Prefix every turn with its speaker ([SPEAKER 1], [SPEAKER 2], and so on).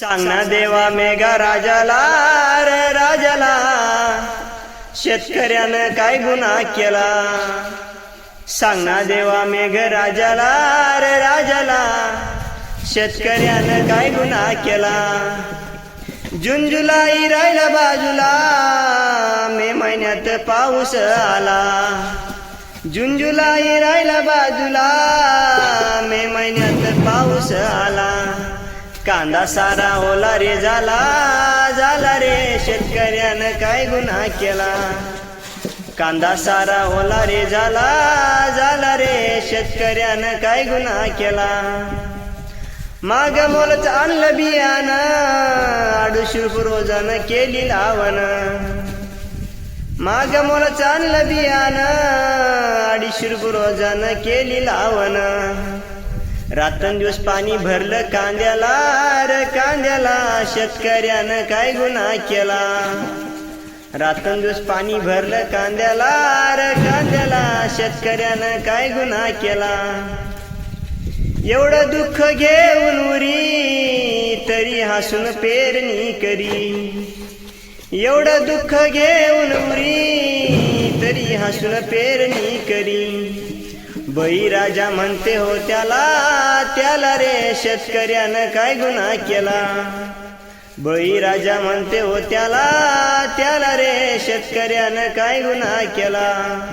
[SPEAKER 1] सांग ना देवा मेघा राजाला रे राजाला. शेतकऱ्यानं काय गुन्हा केला? सांग ना देवा मेघ राजाला रे राजाला. शेतकऱ्यानं काय गुन्हा केला? जून जुलाई राहिला बाजूला. मे महिन्यात पाऊस आला. जून जुलाई राहिला बाजूला. मे महिन्यात पाऊस आला. कांदा सारा ओला रे झाला झाला रे. शेतकऱ्यानं काय गुन्हा केला? कांदा सारा ओला रे झाला झाला रे. शेतकऱ्यानं काय गुन्हा केला? माग मोलच आणलं बियाणं अडीचशे रुपये रोजानं केली लावण. माग मोलच आणलं बियाणं अडीचशे रुपये रोजानं केली लावण. रात्रंदिवस पाणी भरलं कांद्याला रे कांद्याला शेतकऱ्यानं काय गुन्हा केला? रात्रंदिवस पाणी भरलं कांद्याला रे कांद्याला शेतकऱ्यानं काय गुन्हा केला? एवढं दुःख घेऊन उरी तरी हसून पेरणी करी. एवढं दुःख घेऊन उरी तरी हसून पेरणी करी. बई राजा म्हणते हो त्याला त्याला रे शेतकऱ्यानं काय गुन्हा केला? बळी राजा म्हणते हो त्याला त्याला रे शेतकऱ्यानं काय गुन्हा केला?